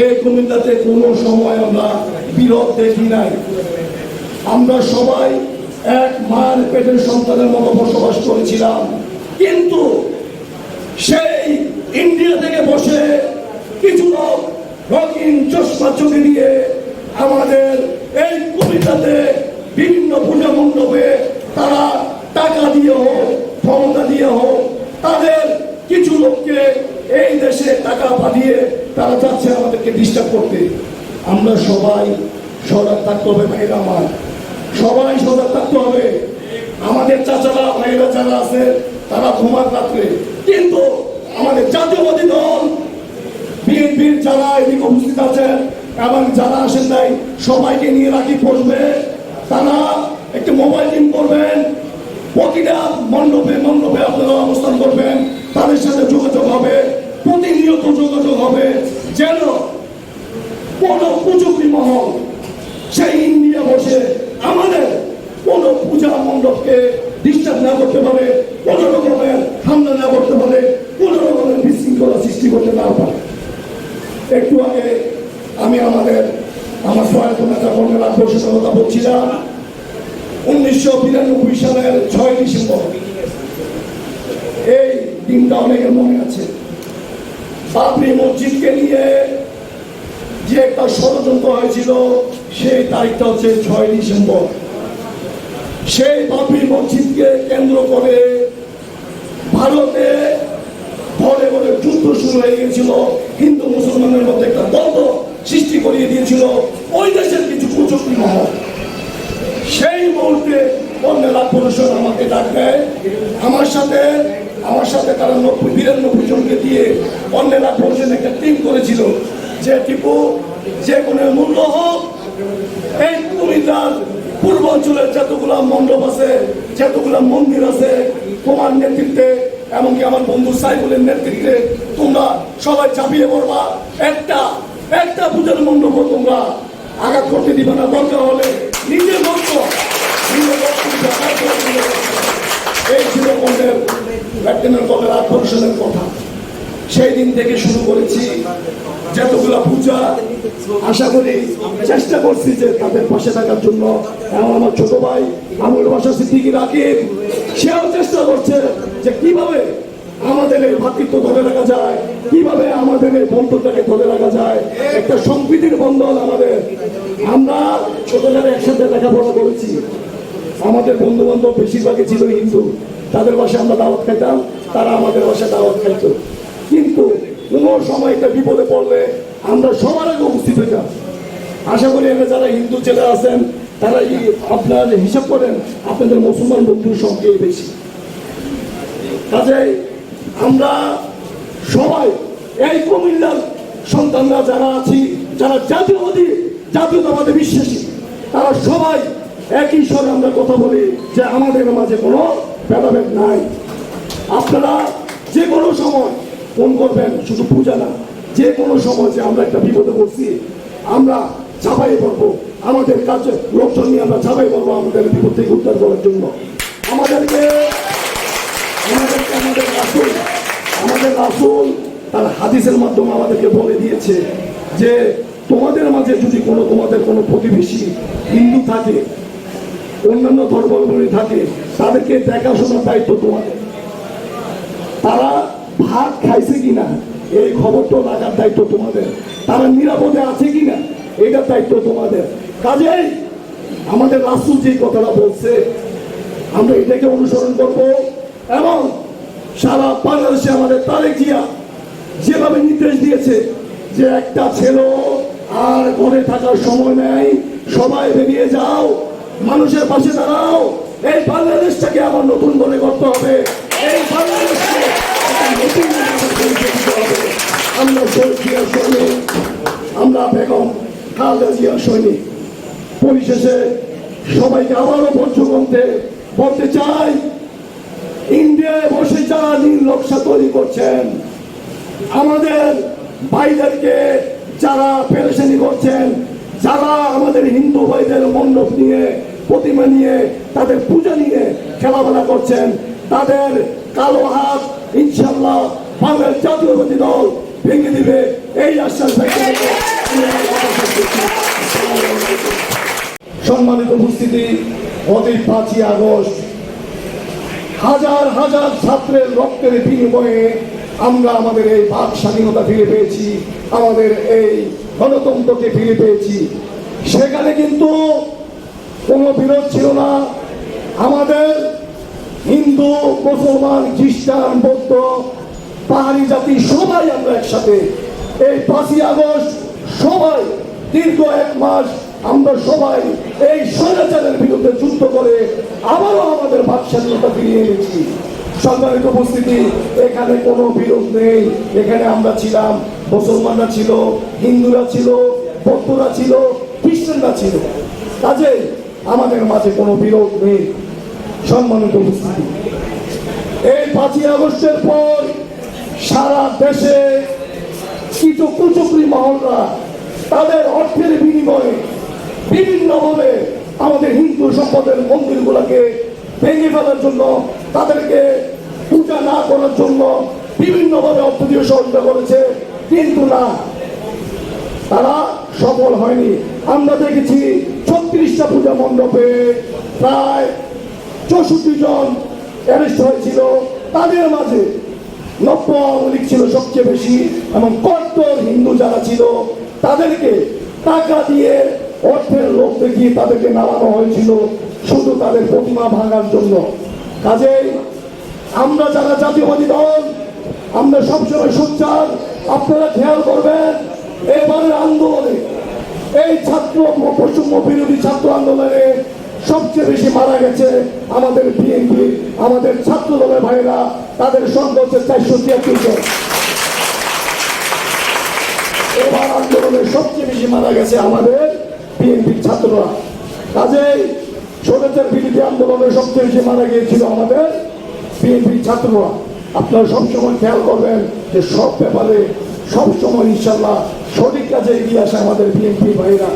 এই কুমিল্লাতে কোনো সময় আমরা বিরোধ দেখি নাই। আমরা সবাই এক মার পেটের সন্তানের মতো বসবাস করেছিলাম। কিন্তু সেই ইন্ডিয়া থেকে বসে কিছু লোক রঙিন চশমা চোখে দিয়ে আমাদের এই কবিতাতে বিভিন্ন পূজা মণ্ডপে তারা টাকা দিয়ে হোক, ক্ষমতা দিয়ে হোক, তাদের কিছু লোককে টাকা পাঠিয়ে তারা চাচ্ছে আমাদেরকে ডিস্টার্ব করতে। আমরা সবাই সজাগ থাকতে হবে ভাইরা আমার। সবাই সজাগ থাকতে হবে। আমাদের চাচারা ভাইরা যারা আছে, তারা ঘুমার রাত্রে। কিন্তু আমাদের জাতীয়বাদী দল, বিএনপির যারা এদিকে উপস্থিত আছেন এবং যারা আসেন নাই, সবাইকে নিয়ে রাখি পড়বে তারা একটি মোবাইল টিম করবেন। প্রতিটা মণ্ডপে মণ্ডপে আপনারা অবস্থান করবেন তাদের সাথে যোগাযোগ হবে প্রতিনিয়ত যোগাযোগ হবে যেন কোন প্রযুক্তি মহল সেই ইন্ডিয়া বসে আমাদের কোন পূজা মণ্ডপকে ডিস্টার্ব না করতে পারে, কোন রকমের হামলা না করতে পারে, কোন রকমের বিশৃঙ্খলা সৃষ্টি করতে না পারে। একটু আগে আমি আমাদের, আমার সহায়তা নেতা কর্মের আক্রোশের কথা বলছিলাম, উনিশশো বিরানব্বই সালের ছয় ডিসেম্বর। এই দিনটা অনেকের মনে আছে। বাবরি মসজিদকে নিয়ে যে একটা ষড়যন্ত্র হয়েছিল, সেই তারিখটা হচ্ছে ছয় ডিসেম্বর। সেই বাবরি মসজিদকে কেন্দ্র করে ভারতে ঘরে ঘরে যুদ্ধ শুরু হয়ে গেছিল হিন্দু মুসলমানের মধ্যে একটা দ্বন্দ্ব সৃষ্টি করিয়ে দিয়েছিল। ওই দেশের কিছু কুচক্রী মহল। সেই মুহূর্তে অন্যেরা পরিষদ আমাকে ডাক দেয়। আমার সাথে আমার সাথে তারা নব্বই, বিরানব্বই জনকে দিয়ে অন্যেরা পরিষদ একটা টিম করেছিল যে টিপু, যে কোনো মূল্য হোক, এই কুমিল্লার পূর্বাঞ্চলের যতগুলা মণ্ডপ আছে, যতগুলা মন্দির আছে, তোমার নেতৃত্বে, এমনকি আমার বন্ধু সাইফুলের নেতৃত্বে, তোমরা সবাই চাপিয়ে পড়বা। একটা একটা পূজার মণ্ডপ তোমরা আঘাত করতে দিবে না। দরকার হলে নিজের মন্ত্র নিজের এই ছিল আমাদের লেফটেন্যান্ট কর্নেল আকর্ষণের কথা। সেই দিন থেকে শুরু করেছি যতগুলা পূজা। আশা করি, চেষ্টা করছি যে তাদের পাশে থাকার জন্য। এবং আমার ছোট ভাই আমুল বাসা সিদ্দিকি রাকিব, সেও চেষ্টা করছে যে কীভাবে আমাদের এই ভাতৃত্ব ধরে রাখা যায়, কীভাবে আমাদের এই বন্ধনটাকে ধরে রাখা যায়। একটা সম্প্রীতির বন্ধন আমাদের। আমরা ছোটবেলায় একসাথে লেখাপড়া করেছি আমাদের বন্ধু বান্ধব বেশিরভাগই ছিল হিন্দু। তাদের বাসায় আমরা দাওয়াত খাইতাম, তারা আমাদের বাসায় দাওয়াত খাইত। কিন্তু কোনো সময় একটা বিপদে পড়লে আমরা সবার আগে উপস্থিত হইতাম। আশা করি এখানে যারা হিন্দু ছেলে আছেন তারা আপনার হিসাব করেন, আপনাদের মুসলমান বন্ধুর সঙ্গে বেশি। কাজেই আমরা সবাই এই কুমিল্লার সন্তানরা যারা আছি, যারা জাতীয়বাদী, জাতীয়তাবাদে বিশ্বাসী, তারা সবাই একই স্বরে আমরা কথা বলি যে আমাদের মাঝে কোনো ভেদাভেদ নাই। আপনারা যে কোনো সময় ফোন করবেন, শুধু পূজা না, যে কোনো সময় যে আমরা একটা বিপদে পড়ছি, আমরা ছাপাই পড়ব। আমাদের কাছে লোকজন নিয়ে আমরা ছাপাই পড়ব আমাদের বিপদ থেকে উদ্ধার করার জন্য। আমাদেরকে আমাদেরকে, আমাদের রাসুল আমাদের রাসুল তার হাদিসের মাধ্যমে আমাদেরকে বলে দিয়েছে যে, তোমাদের মাঝে যদি কোনো, তোমাদের কোনো প্রতিবেশী হিন্দু থাকে অন্যান্য ধর্মগুলি থাকে, তাদেরকে দেখাশোনার দায়িত্ব তোমাদের। তারা ভাত খাইছে কিনা, এই খবরটা রাখার দায়িত্ব তোমাদের। তারা নিরাপদে আছে কিনা, এটার দায়িত্ব তোমাদের। কাজেই আমাদের রাসুল যে কথাটা বলছে, আমরা এটাকে অনুসরণ করব এবং সারা বাংলাদেশে আমাদের তারেক জিয়া যেভাবে নির্দেশ দিয়েছে যে একটা ছেলে আর ঘরে থাকার সময় নেই, সবাই বেরিয়ে যাও মানুষের পাশে দাঁড়াও। এই বাংলাদেশটাকে আবার নতুন করে করতে হবে। এই বাংলাদেশকে। আমরা আমরা বেগম খালেদা জিয়ার সৈনিক। পরিশেষে সবাইকে আবারও করতে বলতে চাই, ইন্ডিয়ায় বসে যারা নকশা তৈরি করছেন, আমাদের ভাইদেরকে যারা পেরেশানি করছেন, যারা আমাদের হিন্দু ভাইদের মণ্ডপ নিয়ে প্রতিমা নিয়ে, তাদের পূজা নিয়ে খেলাধুলা করছেন। তাদের কালো হাত ইনশাল্লাহ বাংলার জাতীয়বাদী দল ভেঙে দিবে। এই আশ্বাস সম্মানিত উপস্থিতি অতি পাঁচই আগস্ট। হাজার হাজার ছাত্রের রক্তের বিনিময়ে আমরা আমাদের এই বাক স্বাধীনতা ফিরে পেয়েছি, আমাদের এই গণতন্ত্রকে ফিরে পেয়েছি। সেখানে কিন্তু কোনো বিরোধ ছিল না। আমাদের হিন্দু, মুসলমান, খ্রিস্টান, বৌদ্ধ, পাহাড়ি জাতি, সবাই আমরা একসাথে। এই পাঁচই আগস্ট সবাই, দীর্ঘ এক মাস আমরা সবাই এই স্বৈরাচারের বিরুদ্ধে যুদ্ধ করে আবারও আমাদের বাক স্বাধীনতা ফিরিয়ে এনেছি। সম্মানিত উপস্থিতি, এখানে কোনো বিরোধ নেই। এখানে আমরা ছিলাম, মুসলমানরা ছিল, হিন্দুরা ছিল, বৌদ্ধরা ছিল, খ্রিস্টানরা ছিল। কাজে আমাদের মাঝে কোনো বিরোধ নেই। সম্মানিত উপস্থিতি। এই পাঁচই আগস্টের পর সারা দেশে কিছু কুচুকরি মহলরা তাদের অর্থের বিনিময়ে বিভিন্নভাবে আমাদের হিন্দু সম্পদের মন্দিরগুলোকে ভেঙে ফেলার জন্য, তাদেরকে পূজা না করার জন্য বিভিন্নভাবে অর্থ দিয়ে সহযোগিতা করেছে। কিন্তু না, তারা সফল হয়নি। আমরা দেখেছি ছত্রিশটা পূজা মণ্ডপে প্রায় চৌষট্টি জন অ্যারেস্ট হয়েছিল। তাদের মাঝে নব্য আওয়ামী ছিল সবচেয়ে বেশি এবং কট্টর হিন্দু যারা ছিল, তাদেরকে টাকা দিয়ে অর্থের লোক দেখিয়ে তাদেরকে নামানো হয়েছিল শুধু তাদের প্রতিমা ভাঙার জন্য। কাজেই আমরা যারা জাতীয়বাদী দল, আমরা সবসময় সোচ্চার, আপনারা খেয়াল করবেন, এবারের আন্দোলনে এই ছাত্র বৈষম্য বিরোধী ছাত্র আন্দোলনে সবচেয়ে বেশি মারা গেছে আমাদের বিএনপি, আমাদের ছাত্র দলের ভাইরা তাদের সংখ্যা চারশো তিয়াত্তর জন। এবার আন্দোলনে সবচেয়ে বেশি মারা গেছে আমাদের বিএনপির ছাত্ররা। কাজেই স্বৈরাচার বিরোধী আন্দোলনে সবচেয়ে বেশি মারা গিয়েছিল আমাদের বিএনপির ছাত্ররা। আপনারা সবসময় খেয়াল করবেন যে সব ব্যাপারে সবসময় ইনশাল্লাহ সঠিক কাজে এগিয়ে আসে আমাদের বিএনপি ভাইরা।